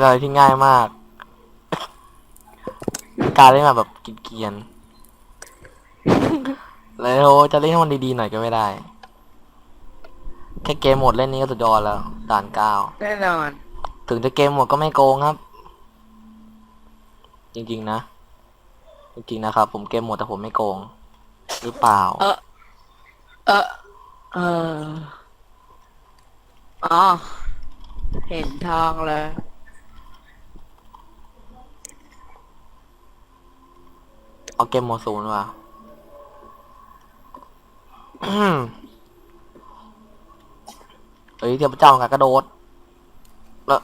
เออมันเป็นอะไรที่ง่ายมาก การเล่นแบบแบบเกรียนๆแล้วจะเล่นให้มันดีๆหน่อยก็ไม่ได้ แค่เกมโหมดเล่นนี้ก็สุดยอดแล้ว ด่านเก้า แน่นอน ถึงจะเกมโหมดก็ไม่โกงครับ จริงๆนะ จริงๆนะครับ ผมเกมโหมดแต่ผมไม่โกง หรือเปล่า เออ เออ เออ อ๋อ เห็นทางเลย เอาเกมโหมดศูนย์ว่ะอืมเฮ้ยเทพเจ้าของการกระโดดแล้ว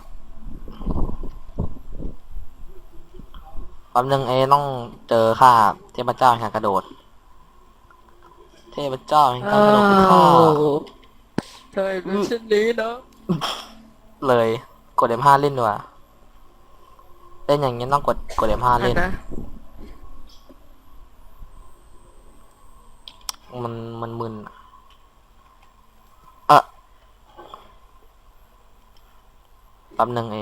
แป๊บนึงเอต้องเจอข้าเทพเจ้าแห่งการกระโดด เทพเจ้าแห่งการกระโดดคือข้าเธอเป็นเช่นนี้เนาะเลยกด M5 เล่นดีกว่าเล่นอย่างนี้ต้องกดกด M5 เล่นนะ มันมันมึนอะเอะแป๊บนึงเอ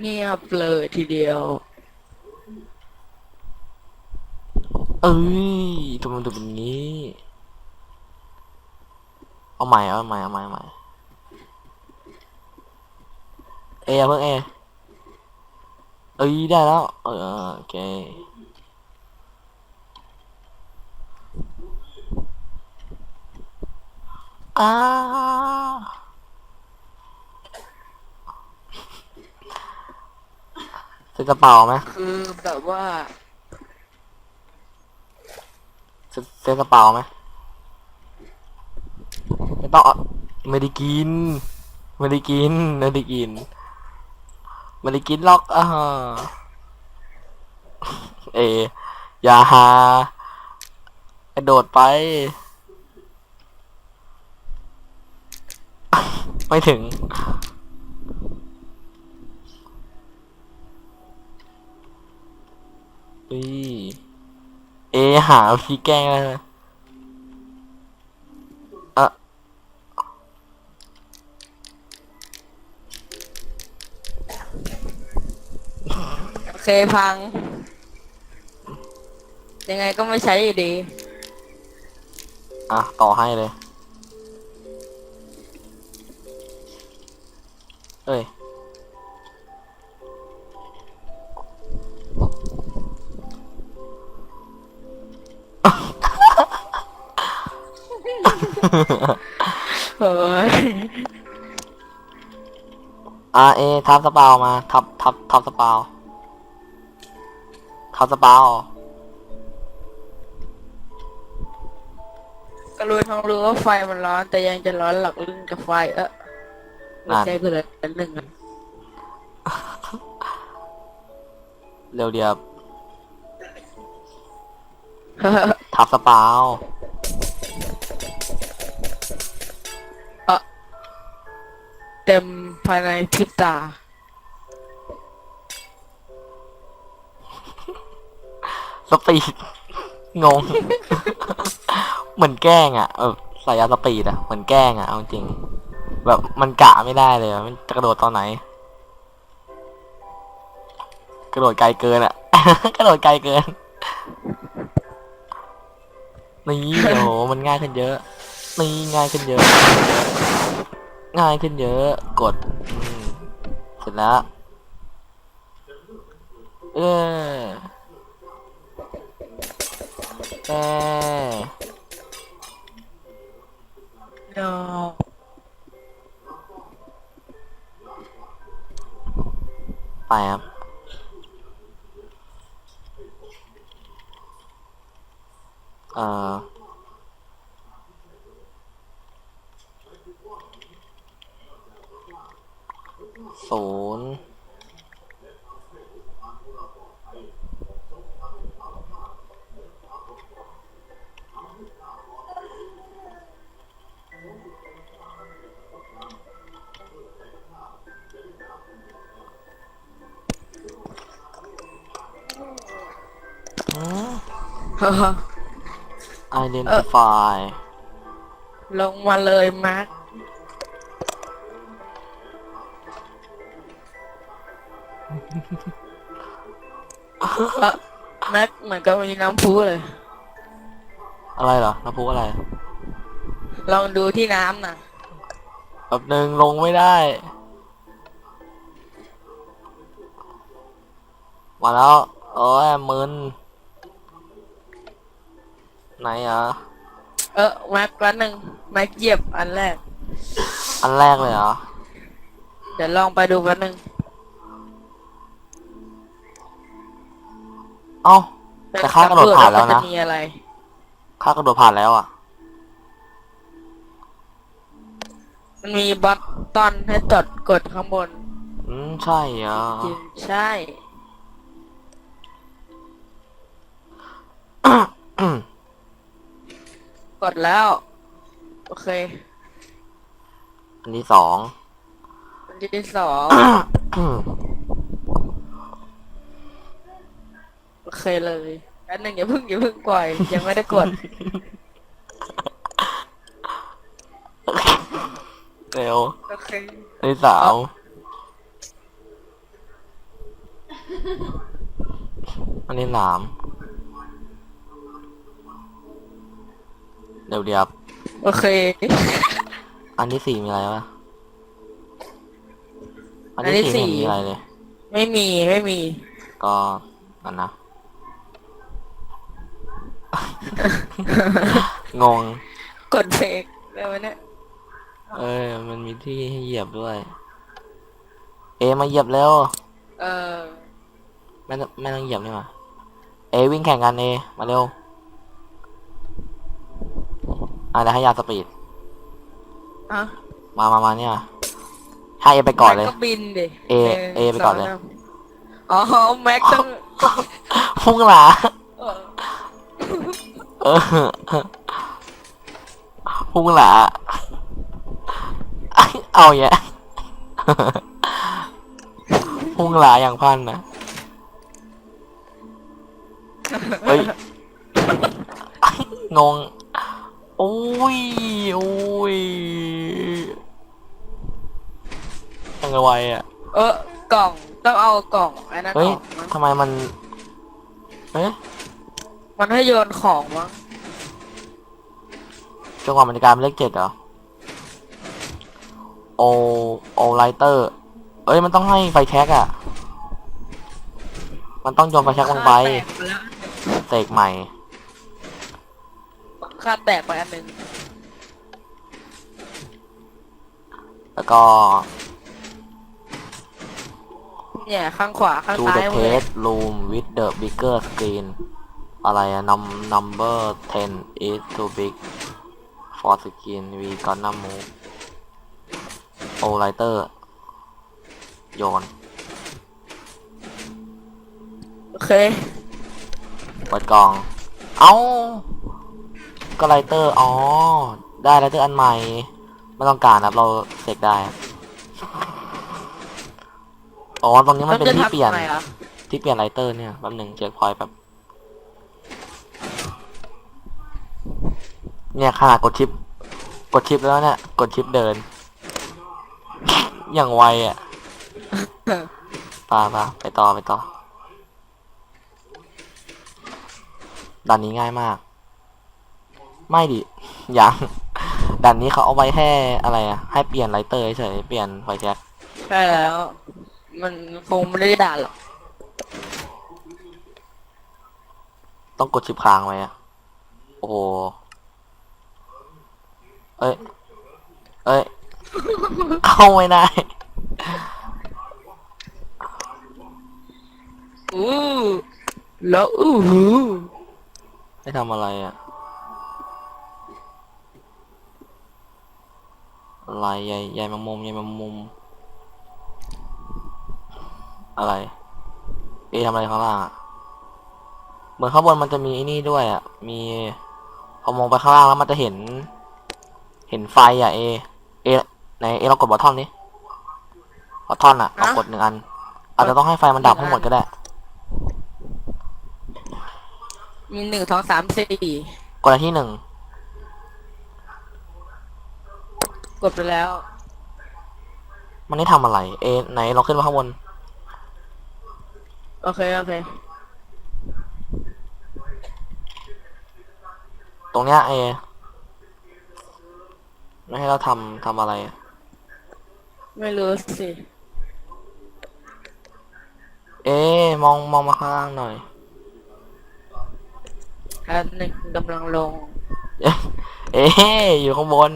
เงียบเลยทีเดียว เอ้ยทำไมมันถึงเป็นอย่างนี้ เอาใหม่เอาใหม่เอาใหม่เอาใหม่เออย่าเพิ่งเอ เอ้ยได้แล้ว เออโอเค อ้าซื้อกระเป๋าไหมคือแบบว่าซื้อซื้อกระเป๋าไหมไม่ต้องเอาไม่ได้กิน ไม่ได้กิน ไม่ได้กิน ไม่ได้กินหรอกอ่าเอ อย่าหากระโดดไป ไม่ถึงอุ้ยเอหาวิธีแกล้งอะไรนะเอะโอเคพัง ยังไงก็ไม่ใช้อยู่ดี อะ ต่อให้เลย เฮ้ยอะเอทับสปาวมา ทับทับทับสปาวทับสปาวก็รู้ทั้งรู้ว่าไฟมันร้อน แต่ยังจะร้อนหลักลื่นกับไฟเออไม่ใช่เพื่อนอันหนึ่งอะเร็วเดียบทับสปาว เต็มภายในพริบตา สปีด งง เหมือนแกล้งอะเออสายยาสปีดอะเหมือนแกล้งอะเอาจริง แบบมันกะไม่ได้เลยอะมันจะกระโดดตอนไหน กระโดดไกลเกินอะ กระโดดไกลเกิน นี่โอ้โหมันง่ายขึ้นเยอะ นี่ง่ายขึ้นเยอะ ง่ายขึ้นเยอะ กดอืมเสร็จแล้ว เออเออ no ไปครับเอ่อ ศูนย์อืม identify ลงมาเลยมาร์ค แม็กเหมือนกับมีน้ำพุเลย อะไรเหรอน้ำพุอะไร ลองดูที่น้ำน่ะแป๊บหนึ่งลงไม่ได้ มาแล้วโอ้ยมึนไหนอะเออแม็กวันหนึ่งแม็กเหยียบอันแรก อันแรกเลยเหรอ เดี๋ยวลองไปดูวันหนึ่ง เอ้า แต่ข้ากระโดดผ่านแล้วนะมัจะมีอะไร ข้ากระโดดผ่านแล้วอะ มันมีบัตตอนให้จดกดข้างบน อืมใช่เหรอจริงใช่อืมกดแล้ว โอเค อันที่สองอันที่สอง อืม โอ เคเลยอันหนึ่งอย่าเพิ่งอย่าเพิ่งปล่อย ยังไม่ได้กด เร็วโอเคอันที่สามอันที่สาม เดี๋ยวเดียวโอเค อันที่สี่มีอะไรวะ อันอันที่ที่สี่ไม่สี่เห็นมีอะไรเลย ไม่มีไม่มี ก็นั่นนะ งง กดเบรกแล้วเนี่ยเอ้ยมันมีที่ให้เหยียบด้วย เอมาเหยียบเร็วเออไม่ต้องไม่ต้องเหยียบนี่มาเอวิ่งแข่งกันเอมาเร็วอะเดี๋ยวให้ยาสปีดอะมามามาเนี่ย ให้เอไปก่อนเลย แม็ก็บินดิเอหนึ่งเอไปก่อนเลย สงสามอ๋อแม็กต้อง พุ่งหลาเออเออ พุ่งหลาเอาแยะพุ่งหลาอย่างพันนะเฮ้ยงงโอ้ยโอ้ยยังไงไวอะ เออกล่องต้องเอากล่องอันนั้นเฮ้ยออกมั้งทำไมมันเอ๊ะ มันให้โยนของมั้งจังหวะมันจะกลายเป็นเลขเจ็ดเหรอ โอ โอไลเตอร์ เอ้ย มันต้องให้ไฟแช็กอะ มันต้องโยนไฟแช็กลงไป ค่าแตกไปแล้วเสกใหม่ ค่าแตกไปอันหนึ่งแล้วก็เนี่ยข้างขวาข้าง to ซ้า the ยหมดเลย test room with the bigger screen อะไรอะ num number 10 is too big for screen we gonna move โอไลเตอร์โยนโอเคเปิดกล่อง เอ้าก็ไลเตอร์ อ๋อ ได้ไลเตอร์อันใหม่ ไม่ต้องการนะครับเราเสกได้ครับอ๋อ ตรงนี้มันเป็นที่เปลี่ยนแล้วจะทำยังไงอะที่เปลี่ยนไลเตอร์เนี่ย แป๊บหนึ่งเช็คพอยต์แบบ เนี่ยขนาดกดชิป กดชิปแล้วเนี่ย กดชิปเดิน อย่างไวอะปาปาไปต่อไปต่อด่านนี้ง่ายมาก ไม่ดิอย่างด่านนี้เขาเอาไว้แค่อะไรอะ ให้เปลี่ยนไลเตอร์เฉยๆเปลี่ยนไฟแจ็คใช่แล้ว มันคงไม่ได้ด่าหรอกต้องกดชิปค้างไว้อะโอ้โห เอ้ย เอ้ย เข้าไม่ได้ อู้แล้วอู้หูไม่ทำอะไรอะ อะไรใหญ่ใหญ่แมงมุมใหญ่แมงมุม อะไรเอทำอะไรข้างล่างอะเหมือนข้างบนมันจะมีไอ้นี่ด้วยอะ มีพอมองไปข้างล่างแล้วมันจะเห็น ห็นไฟอะเอ เอไหนเอเรากดบอททอนนี้บอททอนอะเอากดหนึ่งอัน อาจจะต้องให้ไฟมันดับทั้งหมดก็ได้ มีหนึ่งสองสามสี่กดอันที่หนึ่งกดไปแล้ว มันได้ทำอะไร เอ ไหนเราขึ้นมาข้างบน โอเค โอเค ตรงเนี้ยเอ ไม่ให้เราทำทำอะไรไม่รู้สิ เอ๊ะมองมองมาข้างล่างหน่อยอันหนึ่งกำลังลง เอ๊ะเอ๊ะอยู่ข้างบน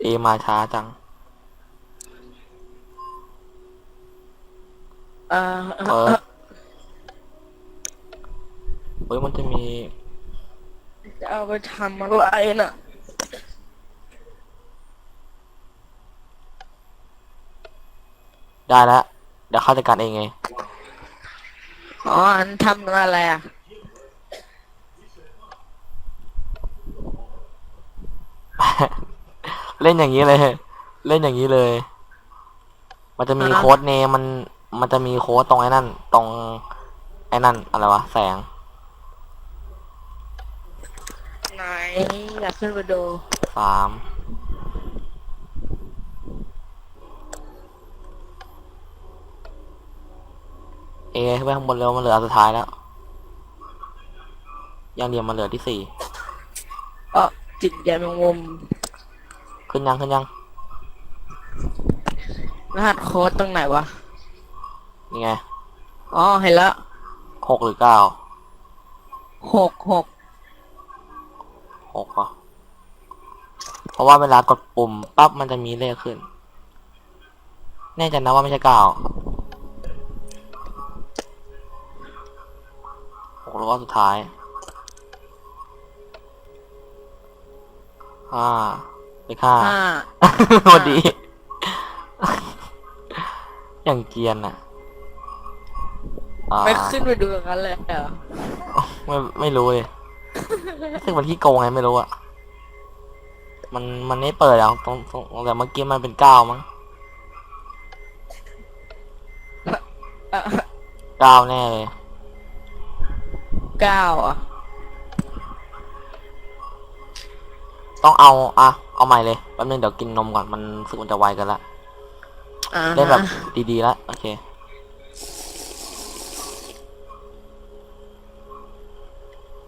เอมาช้าจัง เอ่อเปิดเฮ้ยมันจะมี จะเอาไปทำอะไรน่ะ ได้แล้วเดี๋ยวเข้าจัดการเองไงอ๋ออันทำอะไรอะ เล่นอย่างนี้เลย เล่นอย่างนี้เลย มันจะมีอ่า โค้ดเนมมันมันจะมีโค้ดตรงไอ้นั่น ตรงไอ้นั่นอะไรวะแสง ไหน อยาก ขึ้นไปดูสามเอขึ้นไปข้างบนเร็วมันเหลืออันสุดท้ายแล้วยังเดียวมันเหลือที่สี่เออจิตใหญ่แมงมุมขึ้นยังขึ้นยังรหัสโค้ดตรงไหนวะนี่ไงอ๋อเห็นแล้วหกหรือเก้าหกหกหกเหรอ เพราะว่าเวลากดปุ่มปั๊บมันจะมีเลขขึ้น แน่ใจนะว่าไม่ใช่เก้าหกแล้วก็สุดท้าย ห้าเลขห้าห้าสวัสดี อย่างเกรียนอะอ่าไม่ขึ้นไปดูอย่างนั้นเลยเหรอ ไม่ไม่รู้เลยซึ่งมันที่โกงไงไม่รู้อะ มันมันไม่เปิดอะตรงตรงแต่เมื่อกี้มันเป็นเก้ามั้งเอ่อเก้าแน่เลยเก้าอะ ต้องเอาอะเอาใหม่เลยแป๊บนึงเดี๋ยวกินนมก่อนมันรู้สึกมันจะไวกันละอ่าเล่นแบบฮะดีๆแล้วโอเค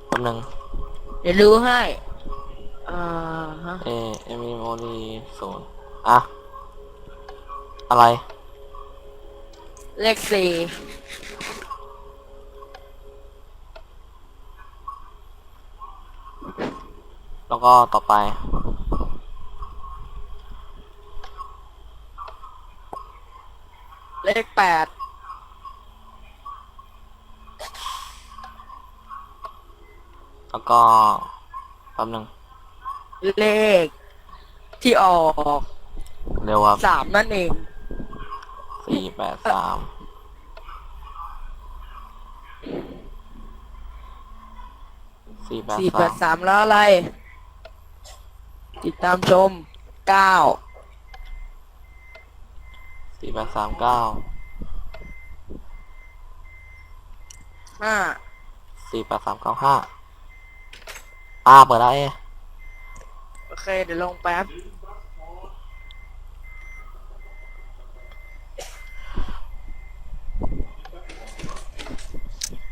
แป๊บนึง เดี๋ยวรู้ให้ อ่าฮะ เอเอมิโมดีศูนย์อะ อะไร เลขสี่แล้วก็ต่อไป เลขแปดแล้วก็แป๊บนึง เลข ที่ออกเร็วครับสามนั่นเอง สี่แปดสามสี่แปดสี่แปสาดมสามแล้วอะไร ติดตามชมเก้าสี่แปดสามเก้าห้าสี่แปดสามเก้าห้าอ่าเปิดแล้วเอ โอเค เดี๋ยวลงแป๊บ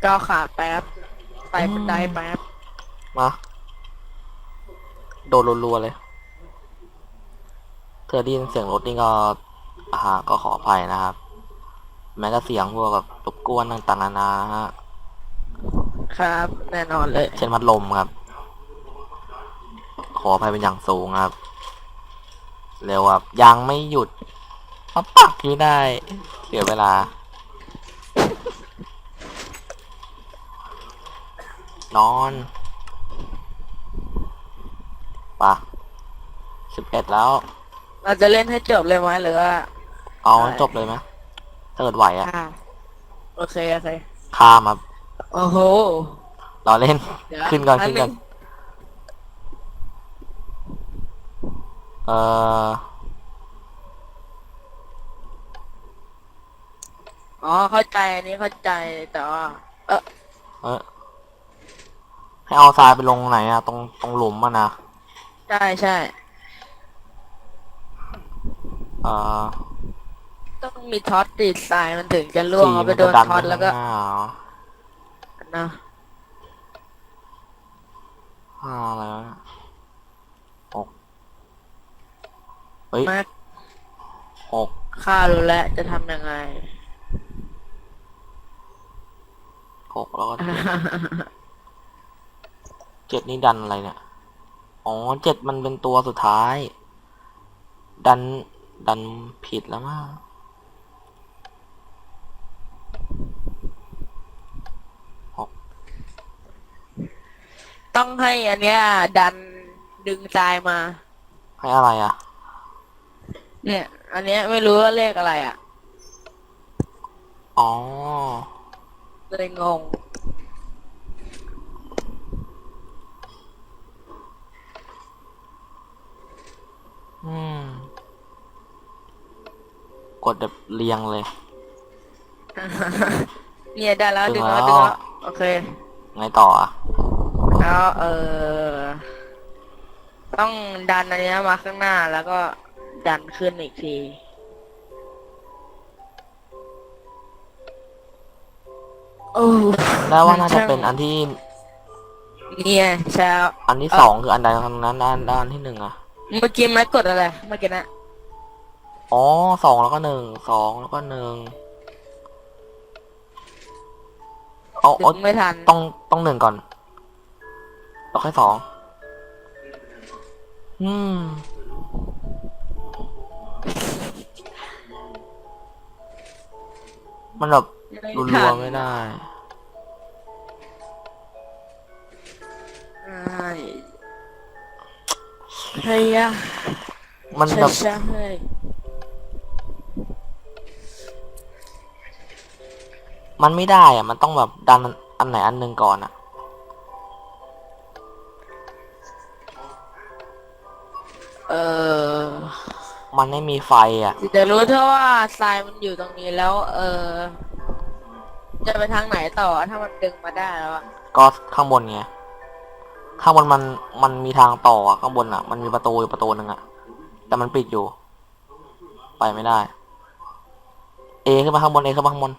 ก้าวขาแป๊บ ไต่บันไดแป๊บ มาโดนรัวๆเลย เธอได้ยินเสียงรถนี่ก็อ่าก็ขออภัยนะครับ แม้แต่เสียงพวกแบบรบกวนต่างๆนานานะฮะ ครับ แน่นอนเลย เช่นพัดลมครับ ขออภัยเป็นอย่างสูงครับ เร็วครับยังไม่หยุดมาปักที่ได้ เสียเวลา นอนปะสิบเอ็ดแล้ว เราจะเล่นให้จบเลยไหมหรือว่า เอาให้จบเลยไหมถ้าเกิดไหวอะอ่าโอเคโอเคข้ามครับ โอ้โหเราเล่น เดี๋ยวขึ้นก่อนอันขึ้นก่อนหนึ่ง เอออ๋อเข้าใจอันนี้เข้าใจแต่ว่าเออเออให้เอาทรายไปลงไหนอะตรงตรงหลุมอะนะใช่ใช่เออต้องมีท็อตติดสายมันถึงจะล่วงเอาไปโดนสี่มัจะท็อตแล้วก็ไปข้างหน้าเหรอนะห้าอะไรวะเนี่ยหก เฮ้ย แม็กหกข้ารู้แล้วจะทำยังไง หกแล้วก็เจ็ดนี่ดันอะไรเนี่ย อ๋อเจ็ดมันเป็นตัวสุดท้าย ดัน ดันผิดแล้วมั้งต้องให้อันเนี้ย ดันดึงทรายมาให้อะไรอะ เนี่ย อันเนี้ยไม่รู้ว่าเลขอะไรอะ อ๋อ เลยงง อืม กดแบบเรียงเลย เนี่ยได้แล้วดึดึงงแล้แล้ววดึงแล้วโอเค ไงต่ออะ แล้วเออ ต้องดันอันเนี้ยมาข้างหน้าแล้วก็ ดันขึ้นอีกทีโอ้แล้วว่าน่าจะช่งเป็นอันที่เนี่ยใช่แล้วอันที่สองคืออันใดทางนั้นด้านด้านที่หนึ่งอะเมื่อกี้แม็กกดอะไรเมื่อกี้นะอ๋อสองแล้วก็หนึ่งสองแล้วก็หนึ่งเอาดึเอางไม่ทันต้องต้องหนึ่งก่อนแล้วค่อยสองอืม มันแบบไม่รัทัวนๆไม่ได้ใช่เฮ้ยอะมันใช่แบบใช่เฮ้ยมันไม่ได้อะมันต้องแบบดันอันไหนอันหนึ่งก่อนอะ มันไม่มีไฟอะจะรู้เท่าว่าทรายมันอยู่ตรงนี้แล้ว เออ จะไปทางไหนต่อถ้ามันดึงมาได้แล้วอะก็ข้างบนไง ข้างบนมันมันมีทางต่ออะข้างบนอะมันมีประตูอยู่ประตูหนึ่งอะแต่มันปิดอยู่ ไปไม่ได้ เอขึ้นมาข้างบน เอขึ้นมาข้างบน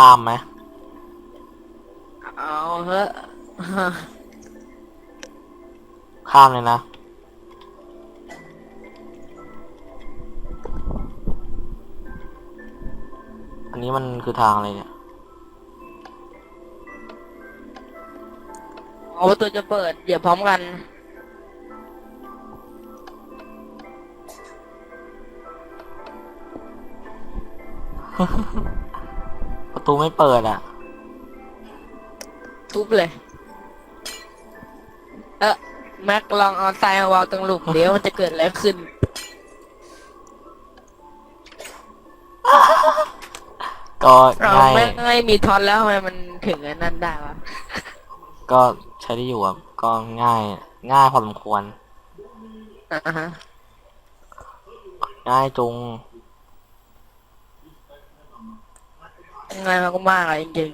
ข้ามไหมเอาเฮ้อะข้ามเลยนะ อันนี้มันคือทางอะไรเนี่ย เอาประตูจะเปิดเดี๋ยวพร้อมกันประ ตูไม่เปิดอะ ทุบเลย เออแม็กลองเอาทรายมาวางตรงหลุมเดี๋ยวมันจะเกิดอะไรขึ้น ก็เราง่ายไม่ไม่มีท็อตแล้วทำไมมันถึงอันนั้นได้วะ ก็ใช้ได้อยู่อะก็ง่าย ง่ายพอสมควร อ่าฮะ ง่ายจุง ง่ายมากๆอะจริง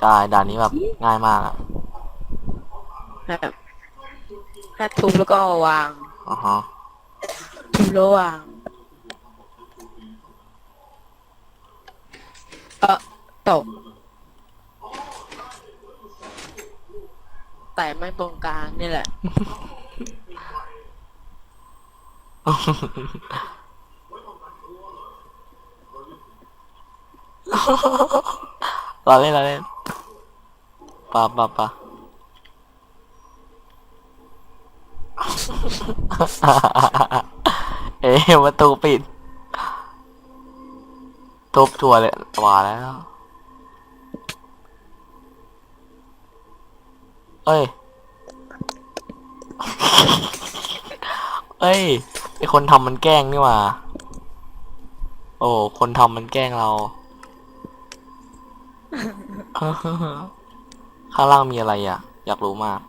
ใช่ด่านนี้แบบง่ายมากอะๆแบบแค่ทุบแล้วก็เอาวาง อ๋อฮะทุบแล้ววาง เออตก แต่ไม่ตรงกลางนี่แหละ เราเล่นเราเล่นปะปะปะเอ๊ะประตูปิดทุบทัวเลยว่าแล้ว เอ้ย เอ้ย ไอคนทำมันแกล้งนี่ว่า โอ้ คนทำมันแกล้งเรา ข้างล่างมีอะไรอะ อยากรู้มาก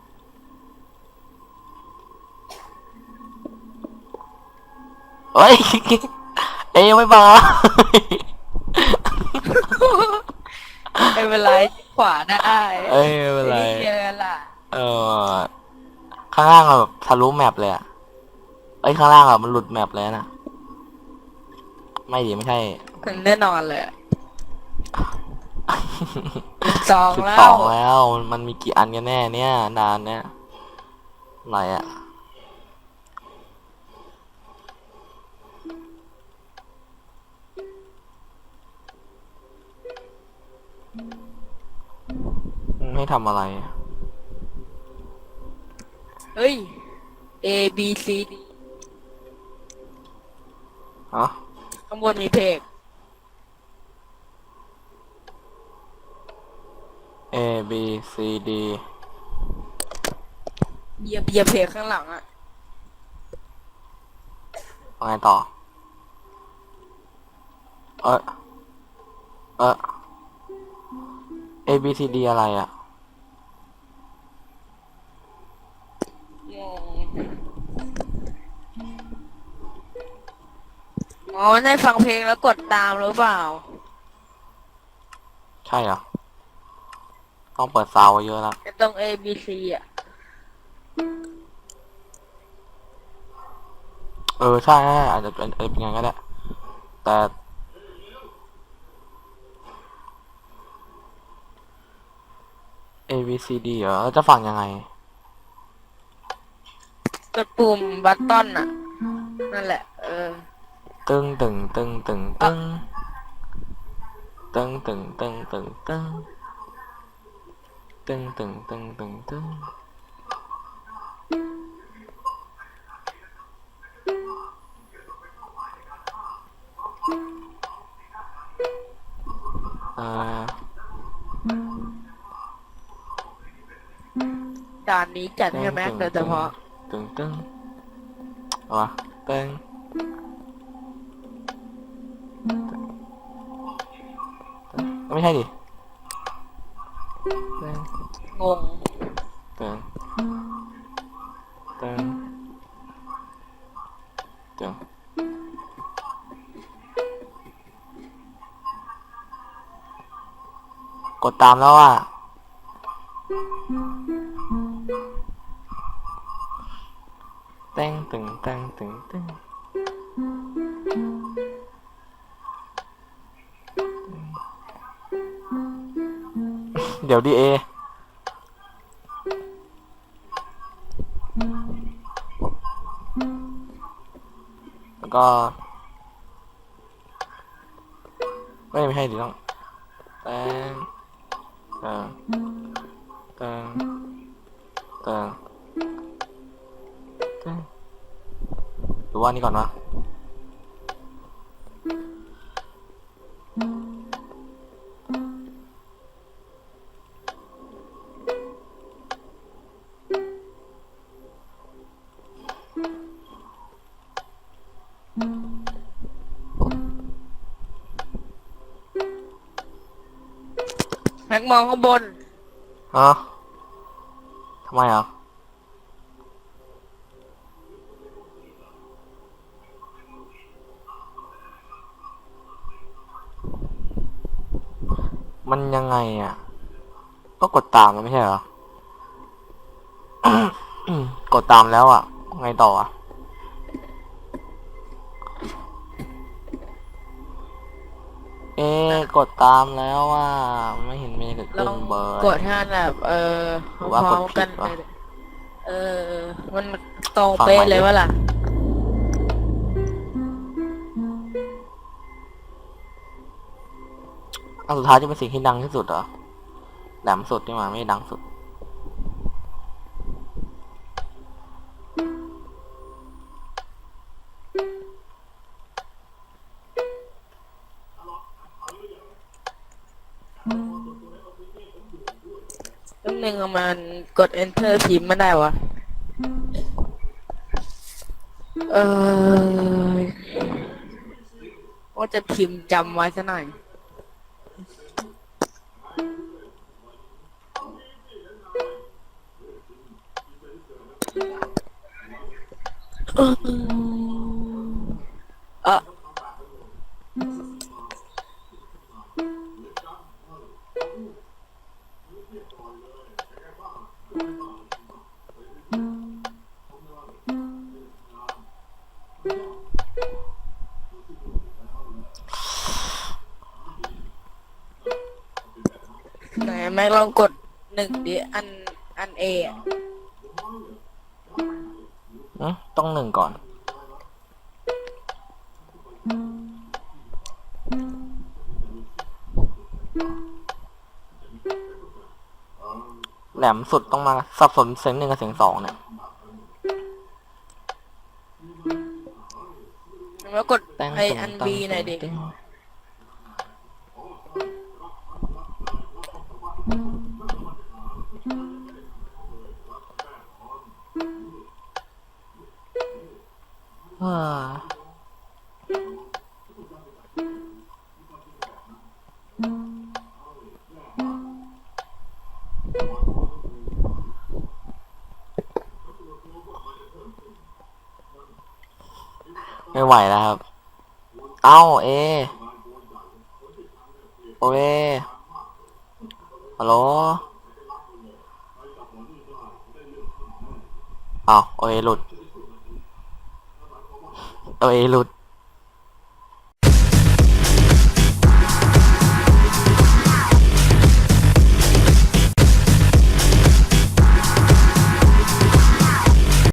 เฮ้ย เอ้ยยังไม่มาไม่เป็นไรขวาได้เอ้ยไม่เป็นไร เจอล่ะ เออ ข้างล่างอะแบบทะลุแมปเลยอะเอ้ยข้างล่างอะมันหลุดแมปเลยนะ ไม่ดีไม่ใช่แน่นอนเลย สองสิบแล้สอว งแล้วมันมีกี่อันกันแน่เนี่ยนานเนี่ยอะไรอะมันให้ทำอะไรอะเฮ้ย A B C D ฮะข้างบนมีเพลง A B C D เหยียบเหยียบเพลงข้างหลังอะว่าไงต่อ เออเออ A B C D อะไรอะงงอ๋อได้ฟังเพลงแล้วกดตามหรือเปล่า ใช่เหรอ ต้องเปิดซาวด์ไว้เยอะแล้วไอ้ตรง A B C อะ เออใช่ใช่อาจจะเป็นอาจจะเป็นอย่างนั้นก็ได้ แต่ A B C D เหรอแล้วจะฟังยังไง กดปุ่มบัตตอนอะ นั่นแหละ เออ ตึงตึงตึงตึงตึงตึงตึงตึงตึงตึง ตึงตึงตึงตึงตึงอ่อจานนี้จัดให้แม็กโดยเฉพาะตึงตึงอาวะตึงไม่ใช่ดิ งงงตึงตึงตึงกดตามแล้วอะแต้งตึงแต้งตึงตึงเดี๋ยวดีเอ ก็ ไม่ไม่ให้ดิต้องแต่แต่แต่แต่หรือว่านี่ก่อนวะ มองข้างบน ฮะทำไมอะมันยังไงอะ ก็กดตามแล้วไม่ใช่เหรอ กดตามแล้วอะ ไงต่ออะ เอ๊กดตามแล้วอะ ลขึ้อนงเบอร์กดให้มันแบบเออหรือว่าพร้อมกดผิดๆกันวะ เลยเออ มันตรงฟังเป๊ะใหม่ดิเลยวะล่ะ อันสุดท้ายจะเป็นสิ่งที่ดังที่สุดเหรอแหลมสุดนี่หว่าไม่ดังสุด นึงมันกด enter พิมพ์ไม่ได้วะ เออว่าจะพิมพ์จำไว้ซะหน่อย อืม ลองกดหนึ่งดิอันอันเอะอืมต้องหนึ่งก่อน แหลมสุดต้องมาสับสนเสียงหนึ่งกับเสียงสองเนี่ยแล้วกดแต่งไอตุ่มอันตังบีหน่อยดิติ้ ไม่ไหวแล้วครับ เอ้าเอโอเอฮัลโหลเอ้าโอเอ หลุดโอเอหลุด